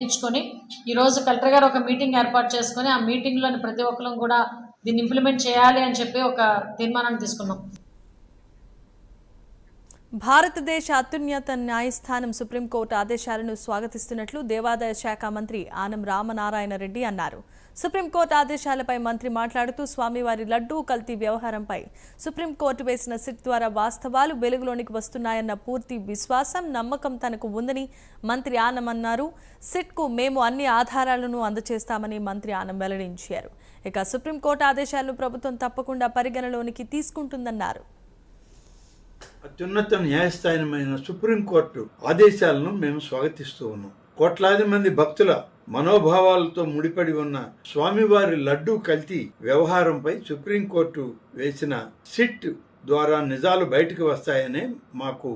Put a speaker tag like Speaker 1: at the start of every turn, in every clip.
Speaker 1: ఇచ్చుకొని ఈరోజు కలెక్టర్ గారు ఒక మీటింగ్ ఏర్పాటు చేసుకొని ఆ మీటింగ్లోని ప్రతి ఒక్కరం కూడా దీన్ని ఇంప్లిమెంట్ చేయాలి అని చెప్పి ఒక తీర్మానాన్ని తీసుకున్నాం.
Speaker 2: భారతదేశ అత్యున్నత న్యాయస్థానం సుప్రీంకోర్టు ఆదేశాలను స్వాగతిస్తున్నట్లు దేవాదాయ శాఖ మంత్రి ఆనం రామనారాయణ రెడ్డి అన్నారు. సుప్రీంకోర్టు ఆదేశాలపై మంత్రి మాట్లాడుతూ స్వామివారి లడ్డూ కల్తీ వ్యవహారంపై సుప్రీంకోర్టు వేసిన సిట్ ద్వారా వాస్తవాలు వెలుగులోనికి వస్తున్నాయన్న పూర్తి విశ్వాసం నమ్మకం తనకు ఉందని మంత్రి ఆనం అన్నారు. సిట్కు మేము అన్ని ఆధారాలను అందజేస్తామని మంత్రి ఆనం వెల్లడించారు. ఇక సుప్రీంకోర్టు ఆదేశాలను ప్రభుత్వం తప్పకుండా పరిగణలోనికి తీసుకుంటుందన్నారు.
Speaker 3: అత్యున్నత న్యాయస్థానమైన సుప్రీంకోర్టు ఆదేశాలను మేము స్వాగతిస్తూ ఉన్నాం. కోట్లాది మంది భక్తుల మనోభావాలతో ముడిపడి ఉన్న స్వామివారి లడ్డూ కల్తీ వ్యవహారంపై సుప్రీంకోర్టు వేసిన సిట్ ద్వారా నిజాలు బయటకు వస్తాయనే మాకు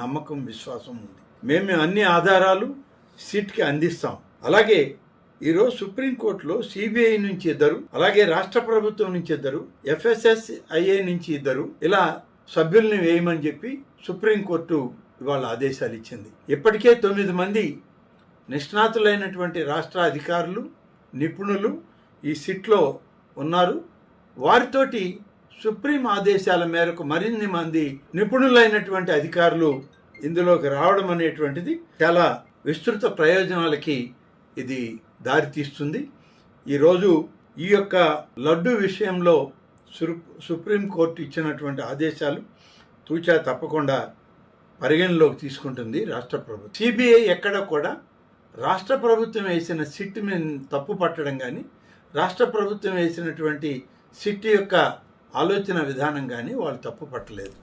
Speaker 3: నమ్మకం విశ్వాసం ఉంది. మేము అన్ని ఆధారాలు సిట్కి అందిస్తాం. అలాగే ఈరోజు సుప్రీంకోర్టులో సిబిఐ నుంచి ఇద్దరు అలాగే రాష్ట్ర ప్రభుత్వం నుంచి ఇద్దరు ఎఫ్ఎస్ఎస్ఐఏ నుంచి ఇద్దరు ఇలా సభ్యుల్ని వేయమని చెప్పి సుప్రీంకోర్టు ఇవాళ ఆదేశాలు ఇచ్చింది. ఇప్పటికే తొమ్మిది మంది నిష్ణాతులైనటువంటి రాష్ట్ర అధికారులు నిపుణులు ఈ సిట్లో ఉన్నారు. వారితోటి సుప్రీం ఆదేశాల మేరకు మరిన్ని మంది నిపుణులైనటువంటి అధికారులు ఇందులోకి రావడం అనేటువంటిది చాలా విస్తృత ప్రయోజనాలకి ఇది దారితీస్తుంది. ఈరోజు ఈ యొక్క లడ్డు విషయంలో సుప్రీంకోర్టు ఇచ్చినటువంటి ఆదేశాలు తూచా తప్పకుండా పరిగణలోకి తీసుకుంటుంది రాష్ట్ర ప్రభుత్వం. సిబిఐ ఎక్కడ కూడా రాష్ట్ర ప్రభుత్వం వేసిన సిట్ మీద తప్పు పట్టడం కానీ రాష్ట్ర ప్రభుత్వం వేసినటువంటి సిట్ యొక్క ఆలోచన విధానం కానీ వాళ్ళు తప్పు పట్టలేదు.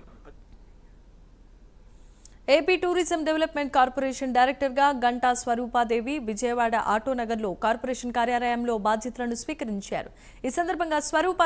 Speaker 2: ఏపీ టూరిజం డెవలప్మెంట్ కార్పొరేషన్ డైరెక్టర్గా గంటా స్వరూపాదేవి విజయవాడ ఆటోనగర్లో కార్పొరేషన్ కార్యాలయంలో బాధ్యతలను స్వీకరించారు. ఈ సందర్భంగా స్వరూప